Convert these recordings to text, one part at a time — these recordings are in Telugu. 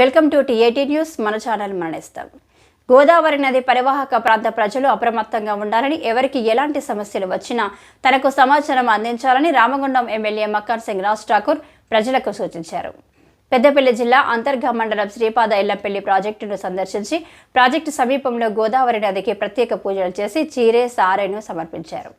Welcome to TAT news. మన ఛానల్ మరణిస్తాం. గోదావరి నది పరివాహక ప్రాంత ప్రజలు అప్రమత్తంగా ఉండాలని ఎవరికి ఎలాంటి సమస్యలు వచ్చినా తనకు సమాచారం అందించాలని రామగుండం ఎమ్మెల్యే మక్కర్ సింగ్ రాజ్ ఠాకూర్ ప్రజలకు సూచించారు. పెద్దపల్లి జిల్లా అంతర్గా మండలం శ్రీపాద ఇళ్ళపల్లి ప్రాజెక్టును సందర్శించి ప్రాజెక్టు సమీపంలో గోదావరి నదికి ప్రత్యేక పూజలు చేసి చీరే సారెను సమర్పించారు.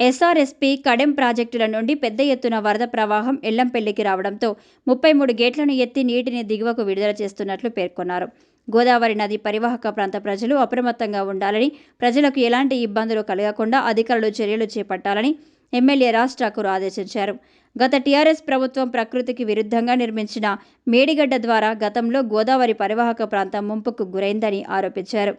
ఎస్ఆర్ఎస్పీ కడెం ప్రాజెక్టుల నుండి పెద్ద ఎత్తున వరద ప్రవాహం ఎల్లంపల్లికి రావడంతో ముప్పై మూడు గేట్లను ఎత్తి నీటిని దిగువకు విడుదల చేస్తున్నట్లు పేర్కొన్నారు. గోదావరి నది పరివాహక ప్రాంత ప్రజలు అప్రమత్తంగా ఉండాలని ప్రజలకు ఎలాంటి ఇబ్బందులు కలగకుండా అధికారులు చర్యలు చేపట్టాలని ఎమ్మెల్యే రాజ్ ఠాకూర్ ఆదేశించారు. గత టీఆర్ఎస్ ప్రభుత్వం ప్రకృతికి విరుద్ధంగా నిర్మించిన మేడిగడ్డ ద్వారా గతంలో గోదావరి పరివాహక ప్రాంతం ముంపుకు గురైందని ఆరోపించారు.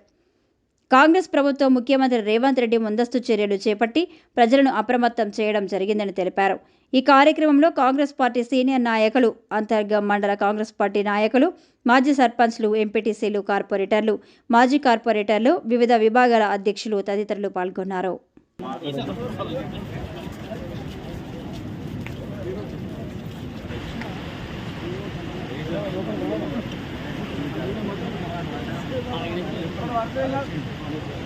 కాంగ్రెస్ ప్రభుత్వం ముఖ్యమంత్రి రేవంత్ రెడ్డి ముందస్తు చర్యలు చేపట్టి ప్రజలను అప్రమత్తం చేయడం జరిగిందని తెలిపారు. ఈ కార్యక్రమంలో కాంగ్రెస్ పార్టీ సీనియర్ నాయకులు అంతర్గం మండల కాంగ్రెస్ పార్టీ నాయకులు మాజీ సర్పంచ్లు ఎంపీటీసీలు కార్పొరేటర్లు మాజీ కార్పొరేటర్లు వివిధ విభాగాల అధ్యక్షులు తదితరులు పాల్గొన్నారు.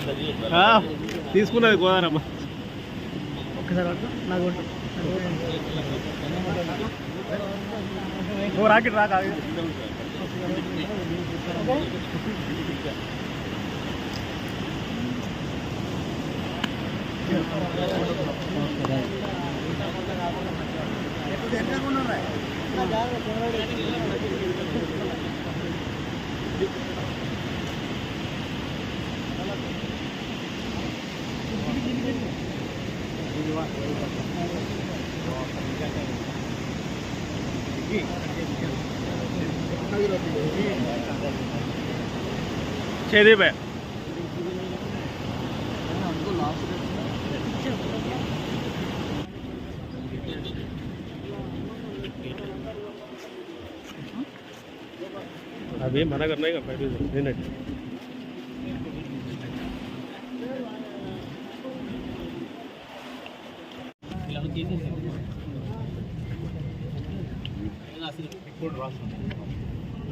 జరిగింది కొంచెం అటు కెమెరా ఇచ్చినాడు ఫోటో తీసుకున్నది గోదారమ్మ ఒక్కసారి అట్లా నాకు కొట్టు. ఓ రాకెట్ రాక చేది బే అవి మన కన్నా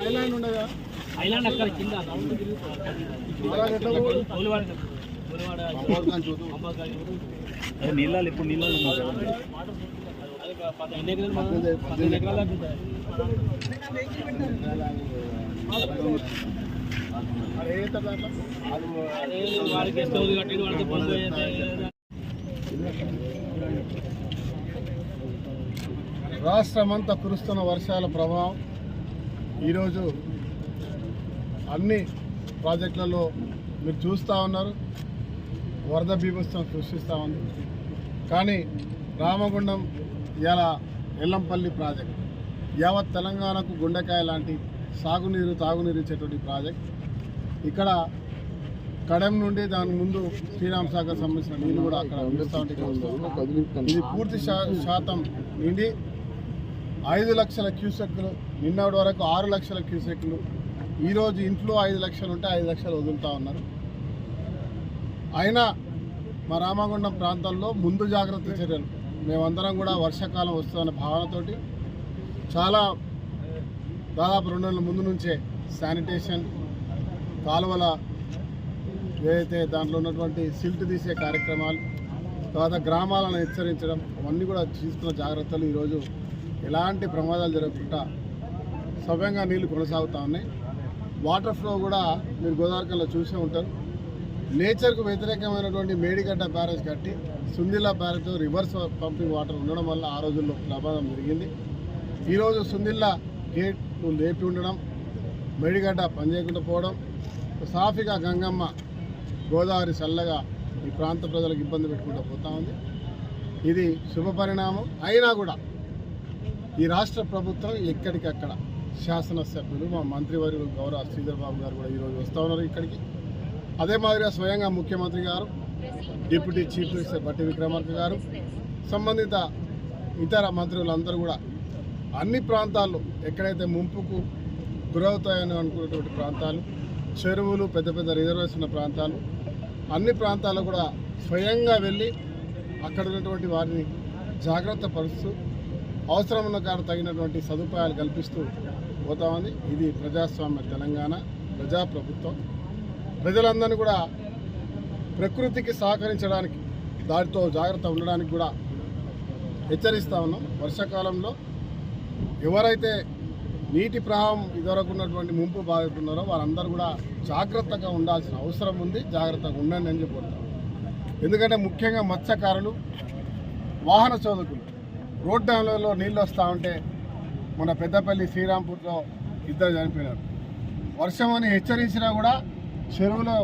నేనట్టు ఐలాండ్ అక్కడ కింద. ఇప్పుడు నీళ్ళు ఎన్ని ఎకరాలు మన- ఎకరాలు. రాష్ట్రమంతా కురుస్తున్న వర్షాల ప్రభావం ఈరోజు అన్ని ప్రాజెక్టులలో మీరు చూస్తూ ఉన్నారు. వరద బీభత్సం సృష్టిస్తూ ఉంది. కానీ రామగుండం ఇలా ఎల్లంపల్లి ప్రాజెక్ట్ యావత్ తెలంగాణకు గుండెకాయ లాంటి సాగునీరు తాగునీరు ఇచ్చేటువంటి ప్రాజెక్ట్ ఇక్కడ కడెం నుండి దాని ముందు శ్రీరామ్ సాగర్ సంబంధించిన నీళ్ళు కూడా అక్కడ అందిస్తూ ఉంటే ఇది పూర్తి శాతం నిండి ఐదు లక్షల క్యూసెక్లు నిన్నటి వరకు ఆరు లక్షల క్యూసెక్లు ఈరోజు ఇంట్లో ఐదు లక్షలు ఉంటే ఐదు లక్షలు వదులుతూ ఉన్నారు. అయినా మా రామగుండం ప్రాంతంలో ముందు జాగ్రత్త చర్యలు. మేమందరం కూడా వర్షాకాలం వస్తుందన్న భావనతోటి చాలా దాదాపు రెండు నెలల ముందు నుంచే శానిటేషన్ కాలువల ఏదైతే దాంట్లో ఉన్నటువంటి సిల్ట్ తీసే కార్యక్రమాలు తర్వాత గ్రామాలను హెచ్చరించడం అవన్నీ కూడా తీసుకున్న జాగ్రత్తలు ఈరోజు ఎలాంటి ప్రమాదాలు జరగకుండా సవ్యంగా నీళ్ళు కొనసాగుతూ ఉన్నాయి. వాటర్ ఫ్లో కూడా మీరు గోదావరికల్లో చూసే ఉంటారు. నేచర్కు వ్యతిరేకమైనటువంటి మేడిగడ్డ బ్యారేజ్ కట్టి Sundilla barrage reverse pumping water ఉండడం వల్ల ఆ రోజుల్లో ప్రమాదం జరిగింది. ఈరోజు సుందిల్లా గేట్లు లేపి ఉండడం మేడిగడ్డ పనిచేయకుండా పోవడం సాఫీగా గంగమ్మ గోదావరి చల్లగా ఈ ప్రాంత ప్రజలకు ఇబ్బంది పెట్టుకుంటూ పోతా ఉంది. ఇది శుభ పరిణామం. అయినా కూడా ఈ రాష్ట్ర ప్రభుత్వం ఎక్కడికక్కడ శాసనసభ్యులు మా మంత్రివర్యులు గౌరవ శ్రీధర్ బాబు గారు కూడా ఈరోజు వస్తూ ఉన్నారు ఇక్కడికి. అదే మాదిరిగా స్వయంగా ముఖ్యమంత్రి గారు డిప్యూటీ చీఫ్ మినిస్టర్ బట్టి విక్రమార్క గారు సంబంధిత ఇతర మంత్రులందరూ కూడా అన్ని ప్రాంతాల్లో ఎక్కడైతే ముంపుకు గురవుతాయని అనుకున్నటువంటి ప్రాంతాలు చెరువులు పెద్ద పెద్ద రిజర్వేషన్ ప్రాంతాలు. అన్ని ప్రాంతాల్లో కూడా స్వయంగా వెళ్ళి అక్కడ ఉన్నటువంటి వారిని జాగ్రత్త పరుస్తూ అవసరం కాడ తగినటువంటి సదుపాయాలు కల్పిస్తూ పోతా ఉంది ఇది ప్రజాస్వామ్య తెలంగాణ ప్రజాప్రభుత్వం. ప్రజలందరినీ కూడా ప్రకృతికి సహకరించడానికి దాటితో జాగ్రత్త ఉండడానికి కూడా హెచ్చరిస్తా ఉన్నాం. వర్షాకాలంలో ఎవరైతే నీటి ప్రవాహం ఇదివరకు ఉన్నటువంటి ముంపు బాధితున్నారో వారందరూ కూడా జాగ్రత్తగా ఉండాల్సిన అవసరం ఉంది జాగ్రత్తగా ఉండండి అని చెప్పి ఎందుకంటే ముఖ్యంగా మత్స్యకారులు వాహన చోదకులు రోడ్ డ్యాంలలో నీళ్ళు వస్తూ ఉంటే మన పెద్దపల్లి శ్రీరాంపూర్లో ఇద్దరు చనిపోయినారు. వర్షం అని హెచ్చరించినా కూడా చెరువులో